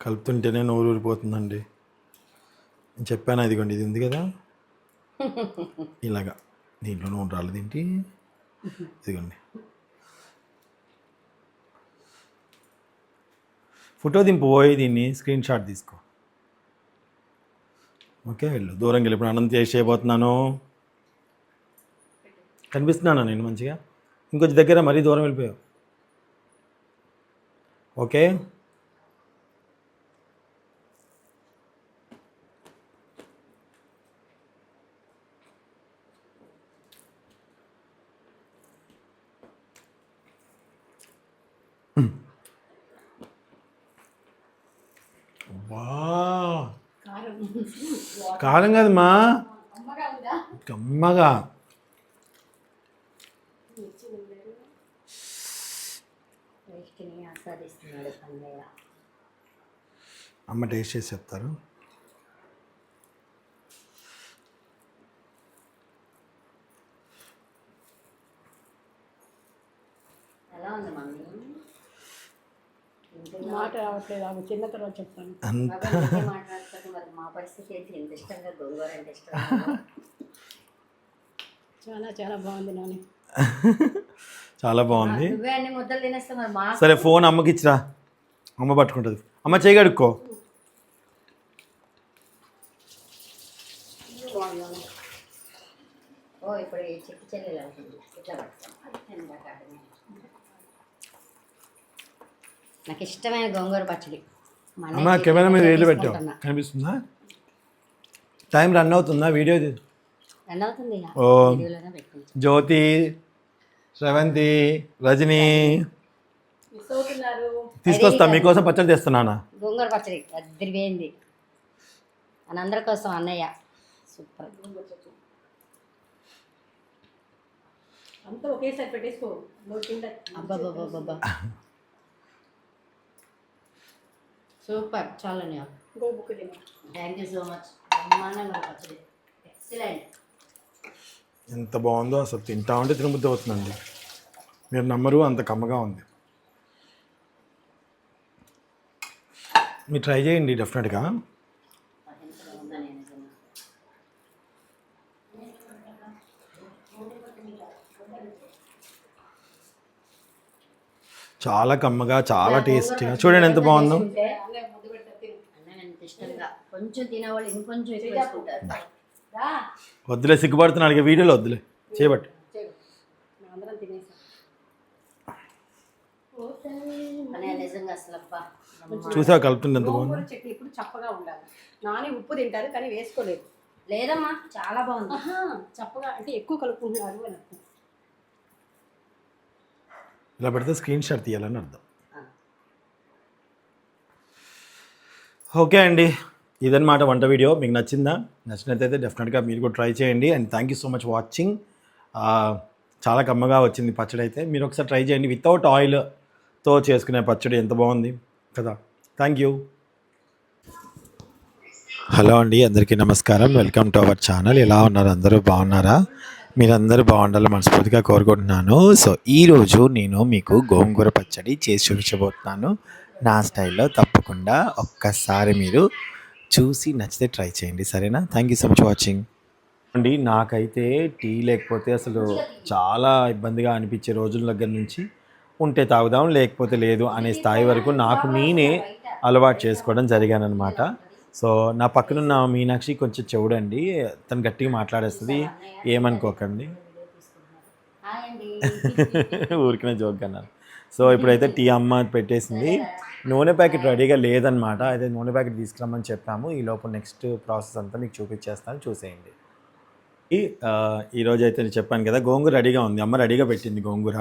కలుపుతుంటేనే నోరు ఊరిపోతుందండి. నేను చెప్పాను ఇదిగోండి ఇది ఉంది కదా? ఇలాగా. దీంట్లో నూనె రాలేదు ఏంటి? ఇదిగోండి. ఫోటో దింపు పోయి దీన్ని స్క్రీన్ షాట్ తీసుకో. ఓకే వెళ్ళు. దూరం వెళ్ళి. ఇప్పుడు అన్నం చేసి చేయబోతున్నాను. కనిపిస్తున్నాను నేను మంచిగా? ఇంకొంచెం దగ్గర మరీ దూరం వెళ్ళిపోయావు. ఓకే. కారం. కదమ్మా. కమ్మగా అన్నయ్య అమ్మ టేస్ట్ చేసి చెప్తారు. ఎలా ఉంది మమ్మీ? మాట రావట్లేదు. ఆమె చిన్న తర్వాత చెప్తాను. అంత మా పరిస్థితి ఏంటి? ఎంత ఇష్టంగా గోంగూర అంటే ఇష్టం చాలా చాలా బాగుంది నాని. చాలా బాగుంది. నువ్వే అన్ని ముద్దలు తినేస్తే మరి మా సరే ఫోన్ అమ్మకి ఇచ్చిరా. అమ్మ పట్టుకుంటుంది. అమ్మ చేయగడుక్కో ఓ ఇప్పుడు చిక్కి చెల్లెలు ఇట్లా పడతాం అది ఇందాక ఆడింది. నాకు ఇష్టమైన గోంగూర పచ్చడి. అమ్మ కెమెరా మీద వేలు పెట్టావు. కనిపిస్తుందా? టైం రన్ అవుతుందా? వీడియో? రన్ అవుతుంది. ఓ. జ్యోతి శ్రవంతి రజని. తీసుకొస్తా మీకోసం పచ్చడి తెస్తున్నానా? గోంగూర పచ్చడి అద్దరిపోయింది మనందరి కోసం అన్నయ్య. సూపర్. అంతా ఒకేసారి పెట్టేసుకో. అబ్బాబ్బాబ్బా సూపర్. చాలా ఇంకో బుక్ తిన. Thank you so much. బ్రహ్మాండంగా ఉంది పచ్చడి. ఎక్సలెంట్. ఎంత బాగుందో అసలు తింటా ఉంటే తినబుద్ధి అవుతుందండి. మీరు నమ్మరు అంత కమ్మగా ఉంది. మీరు ట్రై చేయండి డెఫినెట్గా. చాలా కమ్మగా చాలా టేస్టీగా చూడండి ఎంత బాగుందో. వద్దులే సిగ్గుపడుతున్నాడు ఇక వీడియోలో వద్దులే. చేయబట్టు. చూసా కలుపుతుంది ఎంత బాగుంది? చట్నీ ఇప్పుడు చప్పగా ఉండాలి. నాని ఉప్పు తింటారు కానీ వేసుకోలేదు. లేదమ్మా చాలా బాగుంది. చప్పగా అంటే ఎక్కువ కలుపుకుంటున్నారు అని అర్థం. ఇలా పెడితే స్క్రీన్ షాట్ తీయాలని అర్థం. ఓకే అండి. ఇదన్నమాట వంట వీడియో. మీకు నచ్చిందా? నచ్చినట్టయితే డెఫినెట్గా మీరు కూడా ట్రై చేయండి. And thank you so much watching చాలా కమ్మగా వచ్చింది పచ్చడి అయితే. మీరు ఒకసారి ట్రై చేయండి. వితౌట్ ఆయిల్తో చేసుకునే పచ్చడి ఎంత బాగుంది కదా. థ్యాంక్ యూ హలో అండి. అందరికీ నమస్కారం. వెల్కమ్ టు అవర్ ఛానల్ ఎలా ఉన్నారు? అందరూ బాగున్నారా? మీరందరూ బాగుండాలని మనస్ఫూర్తిగా కోరుకుంటున్నాను. సో ఈరోజు నేను మీకు గోంగూర పచ్చడి చేసి చూపించబోతున్నాను. నా స్టైల్లో తప్పకుండా ఒక్కసారి మీరు చూసి నచ్చితే ట్రై చేయండి. సరేనా? Thank you so much watching అండి నాకైతే టీ లేకపోతే అసలు చాలా ఇబ్బందిగా అనిపించే రోజుల దగ్గర నుంచి ఉంటే తాగుదాం లేకపోతే లేదు అనే స్థాయి వరకు నాకు నేనే అలవాటు చేసుకోవడం జరిగానమాట సో నా పక్కనున్న మీనాక్షి కొంచెం చెవుడండి తను గట్టిగా మాట్లాడేస్తుంది. ఏమనుకోకండి. ఊరికినే జోక్ అన్నాను సో ఇప్పుడైతే టీ అమ్మ పెట్టేసింది. నూనె ప్యాకెట్ రెడీగా లేదనమాట అయితే నూనె ప్యాకెట్ తీసుకురమ్మని చెప్పాము. ఈ లోపు నెక్స్ట్ ప్రాసెస్ అంతా మీకు చూపించేస్తాను. చూసేయండి. ఈరోజు అయితే నేను చెప్పాను కదా గోంగూర రెడీగా ఉంది. అమ్మ రెడీగా పెట్టింది గోంగూర.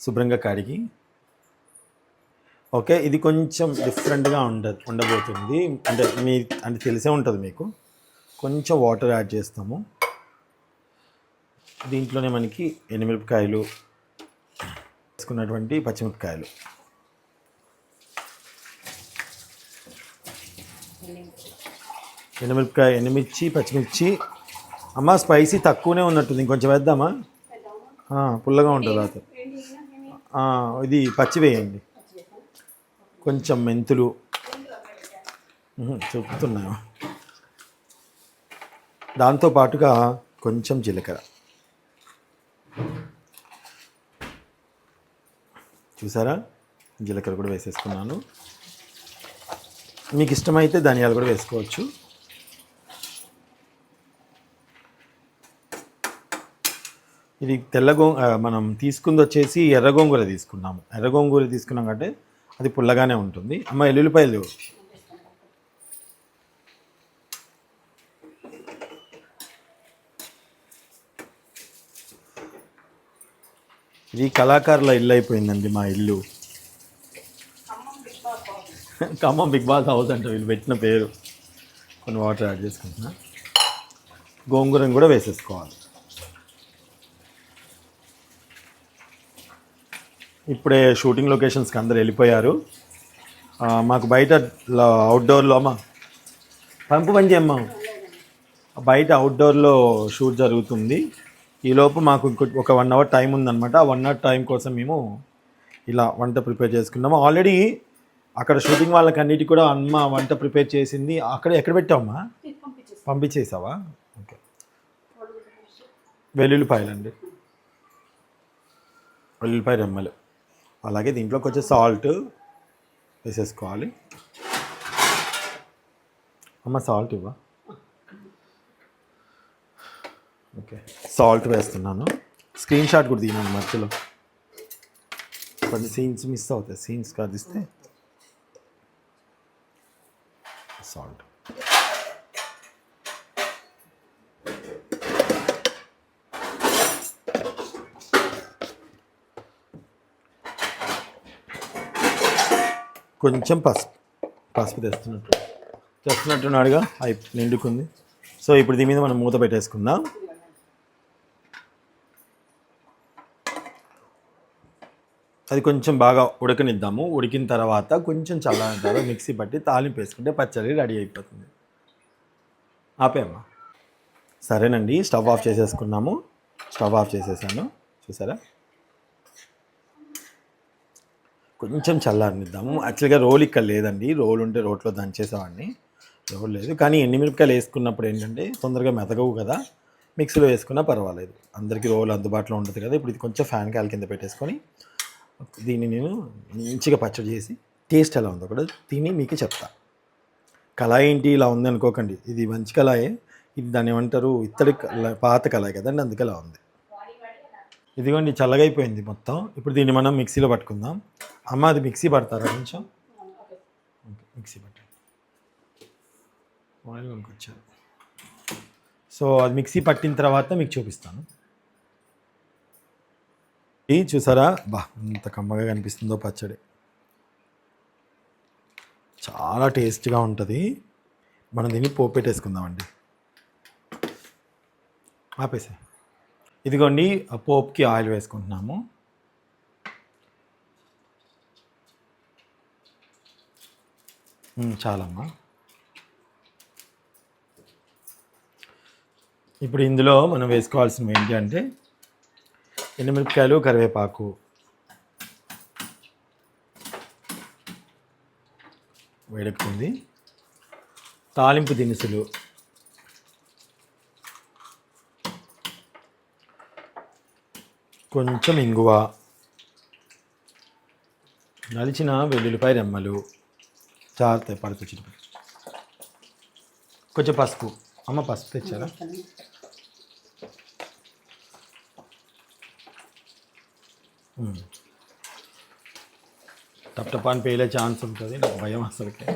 శుభ్రంగా కడిగి. ఓకే ఇది కొంచెం డిఫరెంట్గా ఉండ ఉండబోతుంది. అంటే మీ అంటే తెలిసే ఉంటుంది మీకు. కొంచెం వాటర్ యాడ్ చేస్తాము. దీంట్లోనే మనకి ఎండుమిరపకాయలు వేసుకున్నటువంటి పచ్చిమిరపకాయలు. ఎండుమిరపకాయ ఎండుమిర్చి పచ్చిమిర్చి. అమ్మ స్పైసీ తక్కువనే ఉన్నట్టుంది. ఇంకొంచెం వేద్దామా? పుల్లగా ఉంటుంది రాత ఇది పచ్చి వేయండి కొంచెం మెంతులు. ఉహు, చెప్తున్నాను. దాంతో పాటుగా కొంచెం జీలకర్ర. చూసారా? జీలకర్ర కూడా వేసేసుకున్నాను. మీకు ఇష్టమైతే ధనియాలు కూడా వేసుకోవచ్చు. ఇది తెల్ల గో మనం తీసుకుంది వచ్చేసి ఎర్ర గోంగూర తీసుకున్నాము. ఎర్ర గోంగూర తీసుకున్నాం అంటే అది పుల్లగానే ఉంటుంది. అమ్మ ఎల్లుల్లిపాయలు ఇది కళాకారుల ఇల్లు అయిపోయిందండి మా ఇల్లు. ఖమ్మం బిగ్ బాస్ హౌస్ అంటే వీళ్ళు పెట్టిన పేరు. కొన్ని వాటర్ యాడ్ చేసుకుంటున్నా. గోంగూరను కూడా వేసేసుకోవాలి. ఇప్పుడే షూటింగ్ లొకేషన్స్కి అందరు వెళ్ళిపోయారు. మాకు బయట అవుట్డోర్లో అమ్మ పంపు పని చేయమ్మా బయట అవుట్డోర్లో షూట్ జరుగుతుంది. ఈలోపు మాకు ఇంకో ఒక వన్ అవర్ టైం ఉందన్నమాట. ఆ వన్ అవర్ టైం కోసం మేము ఇలా వంట ప్రిపేర్ చేసుకున్నాము. ఆల్రెడీ అక్కడ షూటింగ్ వాళ్ళకన్నిటి కూడా అమ్మ వంట ప్రిపేర్ చేసింది. అక్కడ ఎక్కడ పెట్టావమ్మా? పంపించేసావా? ఓకే. వెల్లుల్లిపాయలండి. వెల్లుల్లిపాయ రెమ్మలు. అలాగే దీంట్లో కొంచెం సాల్ట్ వేసేసుకోవాలి. అమ్మ సాల్ట్ ఇవ్వ. ఓకే. సాల్ట్ వేస్తున్నాను. స్క్రీన్ షాట్ కూడా తీయనండి మధ్యలో. కొన్ని సీన్స్ మిస్ అవుతాయి సీన్స్ కాదిస్తే. సాల్ట్. కొంచెం పసుపు పసుపు తెస్తున్నట్టు. తెస్తున్నట్టున్నాడుగా అయి నిండుకుంది. సో ఇప్పుడు దీని మీద మనం మూత పెట్టేసుకుందాం. అది కొంచెం బాగా ఉడకనిద్దాము. ఉడికిన తర్వాత కొంచెం చల్లారిన తర్వాత మిక్సీ పట్టి తాలింపు వేసుకుంటే పచ్చడి రెడీ అయిపోతుంది. ఆపేమ్మా సరేనండి స్టవ్ ఆఫ్ చేసేసుకున్నాము. స్టవ్ ఆఫ్ చేసేసాను. చూసారా? కొంచెం చల్లారనిద్దాము. యాక్చువల్గా రోల్ ఇక్కడ లేదండి. రోల్ ఉంటే రోట్లో దంచేసేవాడిని. రోల్ లేదు. కానీ ఎండుమిరపకాయలు వేసుకున్నప్పుడు ఏంటంటే తొందరగా మెతగవు కదా. మిక్సీలో వేసుకున్నా పర్వాలేదు. అందరికీ రోల్ అందుబాటులో ఉంటుంది కదా. ఇప్పుడు ఇది కొంచెం ఫ్యాన్ కాల్ కింద పెట్టేసుకొని దీన్ని నేను మంచిగా పచ్చడి చేసి టేస్ట్ ఎలా ఉందో కూడా తిని మీకు చెప్తా. కళాయి ఏంటి? ఇలా ఉంది అనుకోకండి. ఇది మంచి కళాయే. ఇది దాన్ని ఏమంటారు? ఇత్తడి పాత కళాయి కదండి. అందుకే ఇలా ఉంది. ఇదిగోండి చల్లగైపోయింది మొత్తం. ఇప్పుడు దీన్ని మనం మిక్సీలో పట్టుకుందాం. అమ్మ అది మిక్సీ పడతారా కొంచెం? ఓకే, మిక్సీ పట్టండి. ఆయిల్ కొనుక్కొచ్చారు. సో అది మిక్సీ పట్టిన తర్వాత మీకు చూపిస్తాను. ఇది చూసారా? బా ఎంత కమ్మగా కనిపిస్తుందో పచ్చడి. చాలా టేస్ట్గా ఉంటుంది. మనం దీన్ని పోపెట్టేసుకుందామండి. ఆపేసే ఇదిగోండి పోప్కి ఆయిల్ వేసుకుంటున్నాము. చాలమ్మా. ఇప్పుడు ఇందులో మనం వేసుకోవాల్సినవి ఏంటి అంటే ఎండుమిరపకాయలు కరివేపాకు. వేడెక్కుతుంది. తాలింపు దినుసులు. కొంచెం ఇంగువ. నలిచిన వెల్లుల్లిపాయ రెమ్మలు. పడుతు చిటిపి కొంచెం పసుపు. అమ్మ పసుపు తెచ్చారా. టప్ టప్ అని పేలే ఛాన్స్ ఉంటుంది నాకు భయం అసలుకే.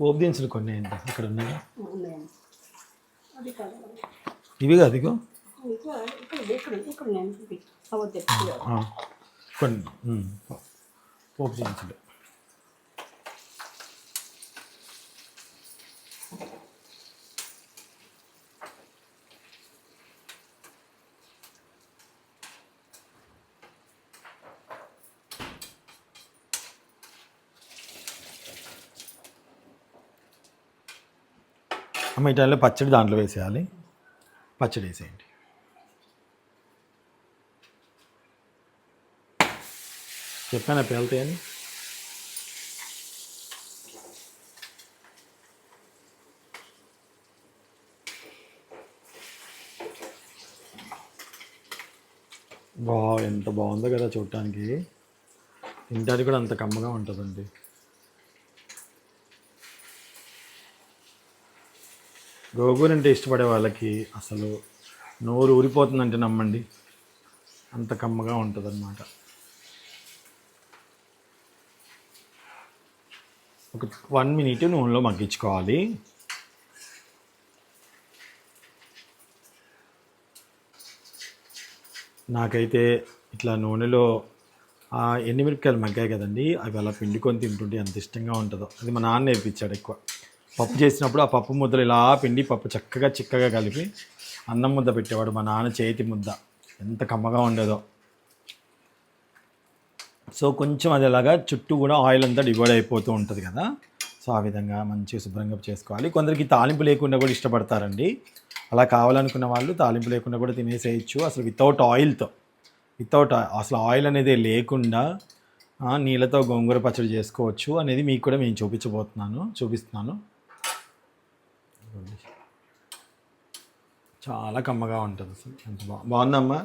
పోపు దినుసులు కొన్ని ఏంటి? ఇక్కడ ఉన్నాయి? ఇవి కాదు ఇగో కొన్ని పోపు పచ్చడి దాంట్లో వేసేయాలి. పచ్చడి వేసేయండి. చెప్పానా పేలుతాయని బా ఎంత బాగుందో కదా చూడటానికి. తింటానికి కూడా అంత కమ్మగా ఉంటుందండి. గోగూర అంటే ఇష్టపడే వాళ్ళకి అసలు నోరు ఊరిపోతుందంటే నమ్మండి. అంత కమ్మగా ఉంటుంది ఒక వన్ మినిట్ నూనెలో మగ్గించుకోవాలి. నాకైతే ఇట్లా నూనెలో ఆ ఎండుమిరపకాయలు మగ్గాయి కదండి. అవి అలా పిండుకొని తింటుంటే ఎంత ఇష్టంగా ఉంటుందో. అది మా నాన్న నేర్పించాడు ఎక్కువ. పప్పు చేసినప్పుడు ఆ పప్పు ముద్దలు ఇలా పిండి పప్పు చక్కగా చిక్కగా కలిపి అన్నం ముద్ద పెట్టేవాడు మా నాన్న చేతి ముద్ద. ఎంత కమ్మగా ఉండేదో. సో కొంచెం అది అలాగా చుట్టూ కూడా ఆయిల్ అంతా డివైడ్ అయిపోతూ ఉంటుంది కదా. సో ఆ విధంగా మంచిగా శుభ్రంగా చేసుకోవాలి. కొందరికి తాలింపు లేకుండా కూడా ఇష్టపడతారండి. అలా కావాలనుకున్న వాళ్ళు తాలింపు లేకుండా కూడా తినేసేయచ్చు. అసలు వితౌట్ ఆయిల్తో వితౌట్ అసలు ఆయిల్ అనేది లేకుండా నీళ్ళతో గోంగూర పచ్చడి చేసుకోవచ్చు అనేది మీకు కూడా నేను చూపించబోతున్నాను చూపిస్తున్నాను. చాలా కమ్మగా ఉంటుంది అసలు. ఎంత బాగుందమ్మా?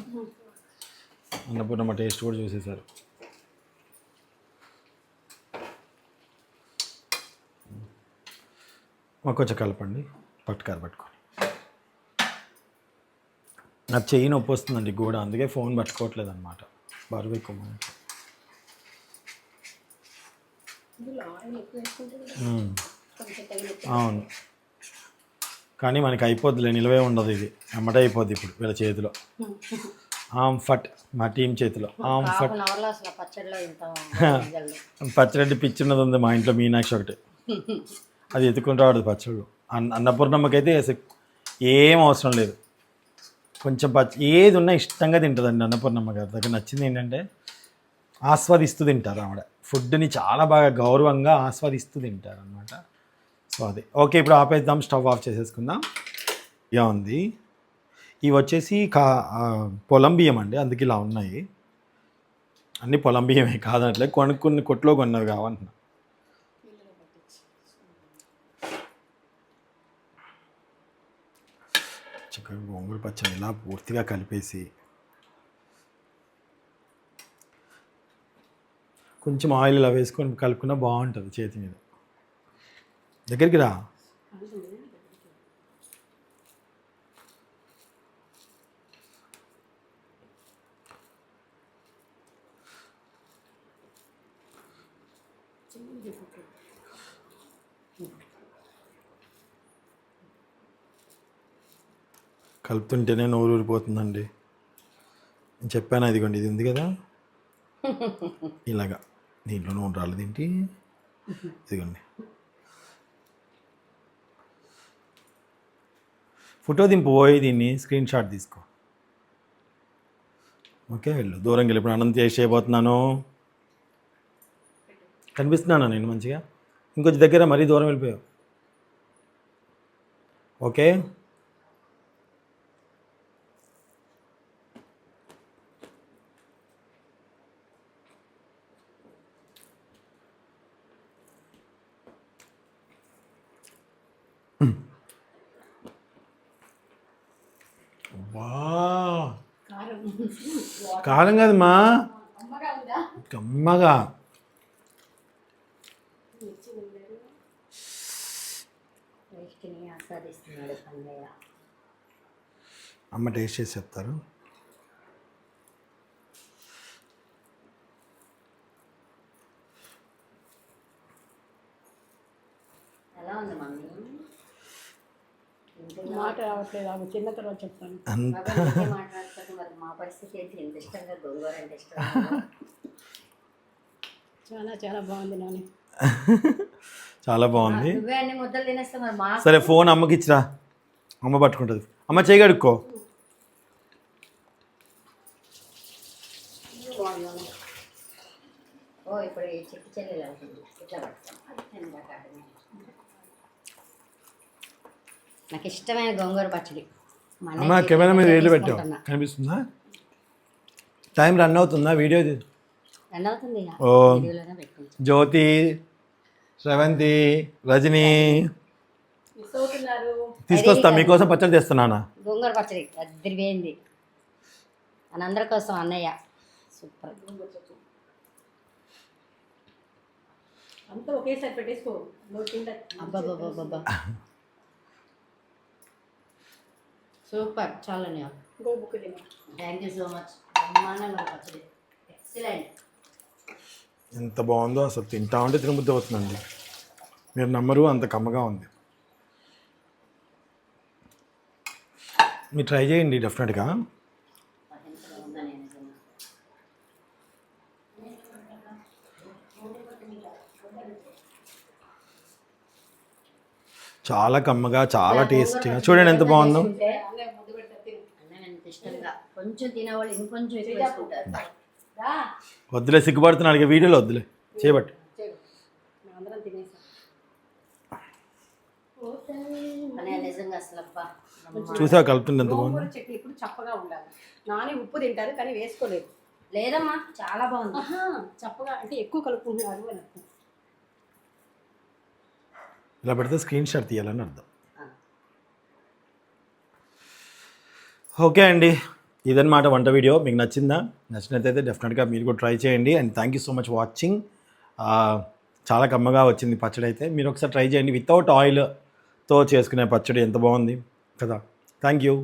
అన్నపూర్ణమ్మ టేస్ట్ కూడా చూసేశారు. మాకు కొంచెం కలపండి. పట్టుకారు పట్టుకొని నాకు చెయ్యి నొప్పి వస్తుందండి గోడ అందుకే ఫోన్ పట్టుకోవట్లేదు అనమాట బరువు ఎక్కువ అవును. కానీ మనకి అయిపోద్దిలే నిలవే ఉండదు ఇది. ఎమ్మటే అయిపోద్ది ఇప్పుడు వీళ్ళ చేతిలో. ఆమ్ ఫట్ మా టీం చేతిలో. ఆమ్ ఫట్. పచ్చడి పిచ్చిన్నది ఉంది మా ఇంట్లో మీనాక్షి ఒకటి. అది ఎత్తుకుని రావడదు పచ్చళ్ళు. అన్న అన్నపూర్ణమ్మకైతే అసలు ఏం అవసరం లేదు. కొంచెం పచ్చ ఏది ఉన్నా ఇష్టంగా తింటుందండి అన్నపూర్ణమ్మ గారి దగ్గర. నచ్చింది ఏంటంటే ఆస్వాదిస్తూ తింటారు ఆవిడ. ఫుడ్ని చాలా బాగా గౌరవంగా ఆస్వాదిస్తూ తింటారు అనమాట సో అది. ఓకే ఇప్పుడు ఆపేద్దాం. స్టవ్ ఆఫ్ చేసేసుకుందాం. ఇలా ఉంది. ఇవి వచ్చేసి కా పొలం బియ్యం అండి. అందుకే ఇలా ఉన్నాయి. అన్ని పొలం బియ్యమే కాదనట్లే కొనుక్కుని కొట్లో కొన్నవి కావంటున్నా. చక్కగా గోంగూర పచ్చడి ఇలా పూర్తిగా కలిపేసి కొంచెం ఆయిల్ ఇలా వేసుకొని కలుపుకున్నా బాగుంటుంది చేతి మీద. దగ్గరికి రా. కలుపుతుంటేనే నోరు ఊరిపోతుందండి. నేను చెప్పాను ఇదిగోండి ఇది ఉంది కదా? ఇలాగా. దీంట్లో నూనె రాలేదు ఏంటి? ఇదిగోండి. ఫోటో దింపు పోయి దీన్ని స్క్రీన్ షాట్ తీసుకో. ఓకే వెళ్ళు. దూరంగా వెళ్ళి ఇప్పుడు చేసి చేయబోతున్నాను? కనిపిస్తున్నానా నేను మంచిగా? ఇంకొంచెం దగ్గర మరీ దూరం వెళ్ళిపోయావు. ఓకే? కారం. కారం కాదమ్మా. కమ్మగా అమ్మ టేస్ట్ చేసి చెప్తారు. ఎలా ఉంది మమ్మీ? మాట రావట్లేదు. ఆమె చిన్న తర్వాత చెప్తాను. అంత మా పరిస్థితి ఏంటి? ఎంత ఇష్టంగా గోంగూర అంటే ఇష్టం చాలా చాలా బాగుంది నాని. చాలా బాగుంది. నువ్వే అన్ని ముద్దలు తినేస్తే మరి మా సరే ఫోన్ అమ్మకి ఇచ్చిరా. అమ్మ పట్టుకుంటుంది. అమ్మ చేయి కడుక్కో. ఓ ఇప్పుడు చిక్కి చెల్లెలు అవుతుంది ఇట్లా పట్టుకో. అది తినగా కాదు. నాకు ఇష్టమైన గోంగూర పచ్చడి. అమ్మ కెమెరా మీద వేలు పెట్టావు. తీసుకుంటున్నా. కనిపిస్తుందా? టైం రన్ అవుతుందా వీడియో? రన్ అవుతుంది. ఓ. జ్యోతి శ్రవంతి రజని. తీసుకొస్తా మీకోసం పచ్చడి తెస్తున్నానా? గోంగూర పచ్చడి అద్దరిపోయింది మనందరి కోసం అన్నయ్య. సూపర్. అంతా ఒకేసారి పెట్టేసుకో. అబ్బాబ్బాబ్బా సూపర్. చాలా అన్నయ్య ఇంకో బుక్ తిను. Thank you so much. బ్రహ్మాండంగా ఉంది పచ్చడి. ఎక్సలెంట్. ఎంత బాగుందో అసలు తింటా ఉంటే తినబుద్ధి అవుతుందండి. మీరు నమ్మరు అంత కమ్మగా ఉంది. మీరు ట్రై చేయండి డెఫినెట్గా. చాలా కమ్మగా చాలా టేస్టీగా. చూడండి ఎంత బాగుందో అన్నయ్య ముద్దు పెడతా తిను అన్నం ఎంత ఇష్టంగా కొంచెం తినేవాళ్ళు ఇంకొంచెం ఎక్కువ వేసుకుంటారు. రా. వద్దులే సిగ్గుపడుతున్నాడు ఇక వీడియోలో వద్దులే. చేయబట్టి చూసా కలుపుతుంది ఎంత బాగుంది? చట్నీ ఇప్పుడు చప్పగా ఉండాలి. నాని ఉప్పు తింటారు కానీ వేసుకోలేదు. లేదమ్మా చాలా బాగుంది. చప్పగా అంటే ఎక్కువ కలుపుకుంటున్నారు అని అర్థం. ఇలా పెడితే స్క్రీన్ షాట్ తీయాలని అర్థం. ఓకే అండి. ఇదన్నమాట వంట వీడియో. మీకు నచ్చిందా? నచ్చినట్లయితే డెఫినెట్గా మీరు కూడా ట్రై చేయండి. And thank you so much watching చాలా కమ్మగా వచ్చింది పచ్చడి అయితే. మీరు ఒకసారి ట్రై చేయండి. వితౌట్ ఆయిల్తో చేసుకునే పచ్చడి ఎంత బాగుంది కదా. Thank you